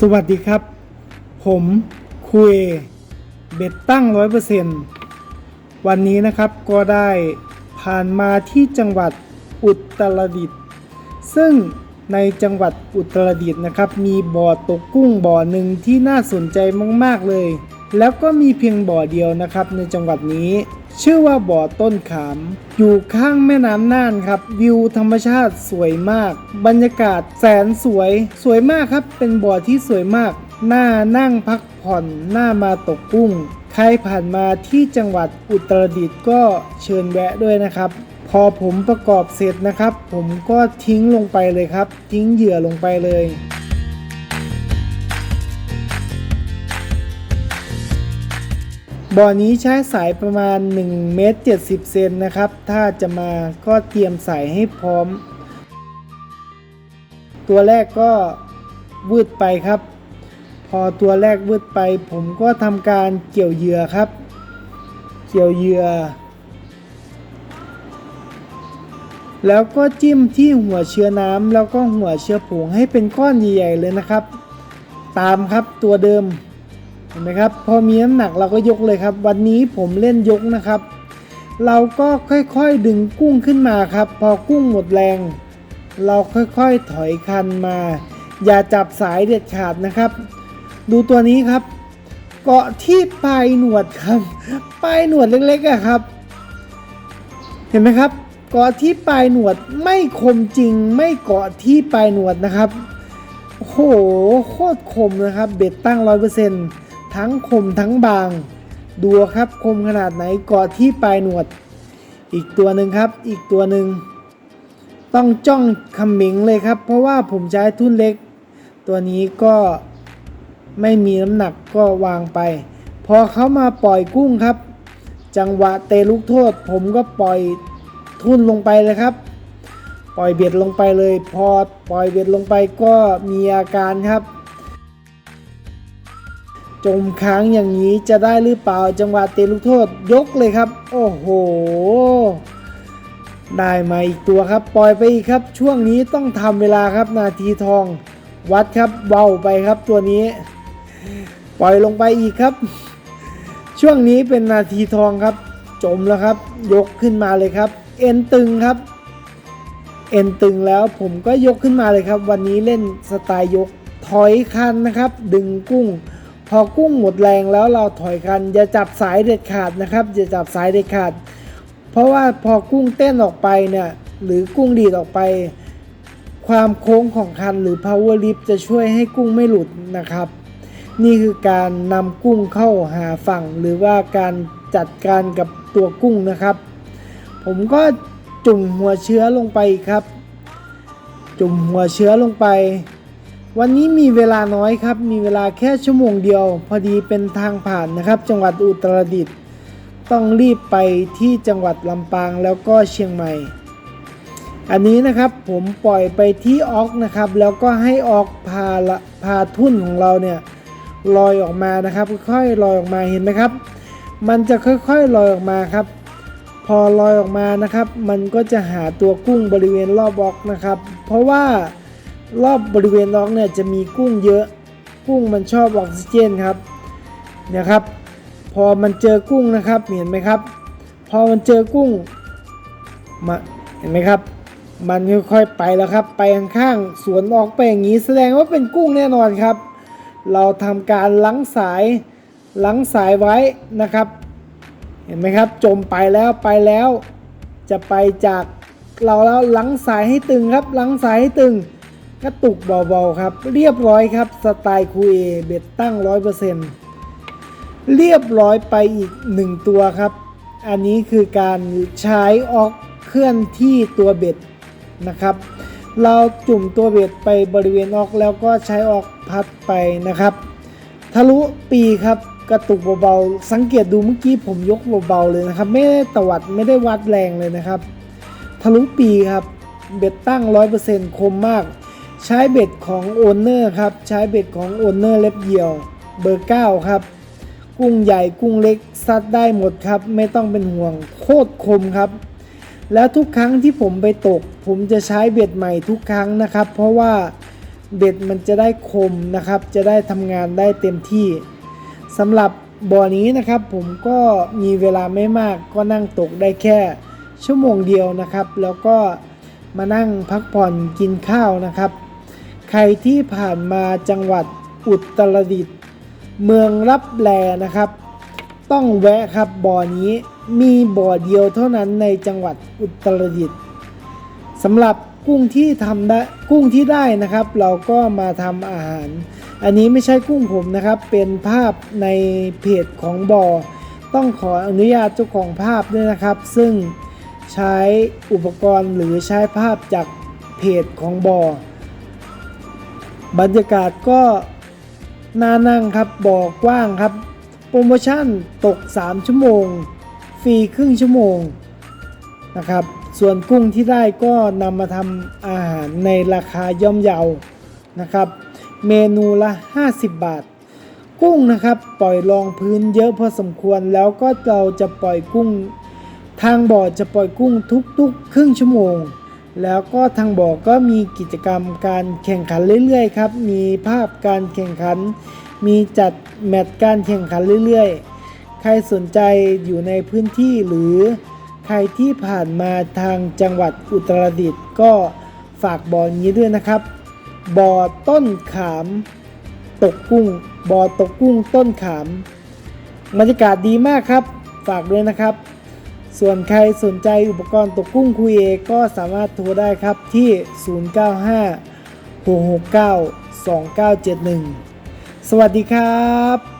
สวัสดีครับ ผมคุยเบ็ดตั้งร้อยเปอร์เซนวันนี้นะครับก็ได้ผ่านมาที่จังหวัดอุตรดิตถ์ซึ่งในจังหวัดอุตรดิตถ์นะครับ มีบ่อตกกุ้งบ่อหนึ่งที่น่าสนใจมาก ๆ เลย แล้วก็มีเพียงบ่อเดียวนะครับในจังหวัดนี้ ชื่อว่าบ่อต้นขาม อยู่ข้างแม่น้ำน่านครับ วิวธรรมชาติสวยมาก บรรยากาศแสนสวย สวยมากครับ เป็นบ่อที่สวยมากน่านั่งพักผ่อนน่ามาตกกุ้ง ใครผ่านมาที่จังหวัดอุตรดิตถ์ก็เชิญแวะด้วยนะครับ พอผมประกอบเสร็จนะครับ ผมก็ทิ้งลงไปเลยครับ ทิ้งเหยื่อลงไปเลย บ่อนี้ใช้สายประมาณ1เมตร70เซนนะครับ ถ้าจะมาก็เตรียมสายให้พร้อม ตัวแรกก็วืดไปครับ พอตัวแรกวืดไป ผมก็ทำการเกี่ยวเหยื่อครับ เกี่ยวเหยื่อ แล้วก็จิ้มที่หัวเชื้อน้ำแล้วก็หัวเชื้อผงให้เป็นก้อนใหญ่ๆเลยนะครับ ตามครับตัวเดิม ห็นไหมครับ พอมีน้ำหนักเราก็ยกเลยครับ วันนี้ผมเล่นยกนะครับ เราก็ค่อยๆดึงกุ้งขึ้นมาครับ พอกุ้งหมดแรง เราค่อยๆถอยคันมา อย่าจับสายเด็ดขาดนะครับ ดูตัวนี้ครับ เกาะที่ปลายหนวดครับ ปลายหนวดเล็กๆอะครับ เห็นไหมครับเกาะที่ปลายหนวดไม่คมจริงไม่เกาะที่ปลายหนวดนะครับโอ้โหโคตรคมนะครับ เบ็ดตั้งร้อยเปอร์เซ็นต์ ทั้งคมทั้งบาง ดูครับคมขนาดไหนกาะที่ปลายหนวด อีกตัวหนึ่งครับ อีกตัวหนึ่งต้องจ้องคำหมิงเลยครับ เพราะว่าผมใช้ทุ่นเล็ก ตัวนี้ก็ไม่มีน้ำหนักก็วางไป พอเขามาปล่อยกุ้งครับ จังหวะเตะลูกโทษ ผมก็ปล่อยทุ่นลงไปเลยครับ ปล่อยเบ็ดลงไปเลย พอปล่อยเบ็ดลงไปก็มีอาการครับ จมค้างอย่างนี้จะได้หรือเปล่าจังหวะเตะลูกโทษยกเลยครับ โอ้โห ได้มาอีกตัวครับ ปล่อยไปอีกครับ ช่วงนี้ต้องทำเวลาครับนาทีทอง วัดครับเบาไปครับตัวนี้ ปล่อยลงไปอีกครับ ช่วงนี้เป็นนาทีทองครับ จมแล้วครับ ยกขึ้นมาเลยครับ เอ็นตึงครับ เอ็นตึงแล้วผมก็ยกขึ้นมาเลยครับ วันนี้เล่นสไตล์ยกถอยคันนะครับ ดึงกุ้ง พอกุ้งหมดแรงแล้วเราถอยคัน อย่าจับสายเด็ดขาดนะครับอย่าจับสายเด็ดขาด เพราะว่าพอกุ้งเต้นออกไปเนี่ยหรือกุ้งดีดออกไป ความโค้งของคันหรือ power lift จะช่วยให้กุ้งไม่หลุดนะครับ นี่คือการนำกุ้งเข้าหาฝั่ง หรือว่าการจัดการกับตัวกุ้งนะครับ ผมก็จุ่มหัวเชื้อลงไปครับ จุ่มหัวเชื้อลงไป วันนี้มีเวลาน้อยครับ มีเวลาแค่ชั่วโมงเดียว พอดีเป็นทางผ่านนะครับ จังหวัดอุตรดิตถ์ต้องรีบไปที่จังหวัดลำปางแล้วก็เชียงใหม่ อันนี้นะครับผมปล่อยไปที่ออกนะครับ แล้วก็ให้ออกพาละพาทุ่นของเราเนี่ยลอยออกมานะครับค่อยๆลอยออกมาเห็นไหมครับ มันจะค่อยๆลอยออกมาครับ พอลอยออกมานะครับ มันก็จะหาตัวกุ้งบริเวณรอบบล็อกนะครับ เพราะว่า รอบบริเวณล็อกเนี่ยจะมีกุ้งเยอะ กุ้งมันชอบออกซิเจนครับเนี่ยครับ พอมันเจอกุ้งนะครับเห็นไหมครับ พอมันเจอกุ้งมาเห็นไหมครับ มันค่อยๆไปแล้วครับ ไปข้างๆสวนออกไปอย่างนี้แสดงว่าเป็นกุ้งแน่นอนครับ เราทำการลังสายลังสายไว้นะครับ เห็นไหมครับ จมไปแล้วไปแล้ว จะไปจากเราแล้วลังสายให้ตึงครับลังสายให้ตึง กระตุกเบาๆครับ เรียบร้อยครับ สไตล์คูเอเบ็ดตั้งร้อยเปอร์เซ็นต์เรียบร้อยไปอีกหนึ่งตัวครับ อันนี้คือการใช้ออกเคลื่อนที่ตัวเบ็ดนะครับ เราจุ่มตัวเบ็ดไปบริเวณออกแล้วก็ใช้ออกพัดไปนะครับ ทะลุปีครับกระตุกเบาๆ สังเกตดูเมื่อกี้ผมยกเบาๆเลยนะครับ ไม่ได้ตวัดไม่ได้วัดแรงเลยนะครับ ทะลุปีครับ เบ็ดตั้ง 100%คมมาก ใช้เบ็ดของโอนเนอร์ครับ ใช้เบ็ดของโอนเนอร์เล็บเหี่ยวเบอร์ 9 ครับ กุ้งใหญ่กุ้งเล็กซัดได้หมดครับ ไม่ต้องเป็นห่วงโคตรคมครับ แล้วทุกครั้งที่ผมไปตก ผมจะใช้เบ็ดใหม่ทุกครั้งนะครับ เพราะว่าเบ็ดมันจะได้คมนะครับ จะได้ทำงานได้เต็มที่สำหรับบ่อนี้นะครับ ผมก็มีเวลาไม่มากก็นั่งตกได้แค่ ชั่วโมงเดียวนะครับ แล้วก็มานั่งพักผ่อนกินข้าวนะครับ ครที่ผ่านมาจังหวัดอุตรดิตถ์เมืองรับแลนะครับ ต้องแวะครับบ่อนี้มีบ่อเดียวเท่านั้นในจังหวัดอุตรดิตถ์สำหรับกุ้งที่ทำได้กุ้งที่ได้นะครับ เราก็มาทำอาหาร อันนี้ไม่ใช่กุ้งผมนะครับ เป็นภาพในเพจของบ่อต้องขออนุญาตเจ้าของภาพด้วยนะครับ ซึ่งใช้อุปกรณ์หรือใช้ภาพจากเพจของบ่อ บรรยากาศก็น่านั่งครับบ่อกว้างครับ โปรโมชั่นตก 3 ชั่วโมง ฟรีครึ่งชั่วโมงนะครับ ส่วนกุ้งที่ได้ก็นำมาทำอาหารในราคาย่อมเยานะครับ เมนูละ 50 บาท กุ้งนะครับปล่อยรองพื้นเยอะพอสมควรแล้วก็เราจะปล่อยกุ้ง ทางบ่อจะปล่อยกุ้งทุกๆ ครึ่งชั่วโมง แล้วก็ทางบ่อก็มีกิจกรรมการแข่งขันเรื่อยๆครับ มีภาพการแข่งขัน มีจัดแมตช์การแข่งขันเรื่อยๆ ใครสนใจอยู่ในพื้นที่หรือใครที่ผ่านมาทางจังหวัดอุตรดิตถ์ก็ฝากบอนี้ด้วยนะครับ บ่อต้นขามตกกุ้ง บ่อตกกุ้งต้นขามบรรยากาศดีมากครับ ฝากด้วยนะครับ ส่วนใครสนใจอุปกรณ์ตกกุ้งคุยเอก็สามารถโทรได้ครับที่ 095 669 2971 สวัสดีครับ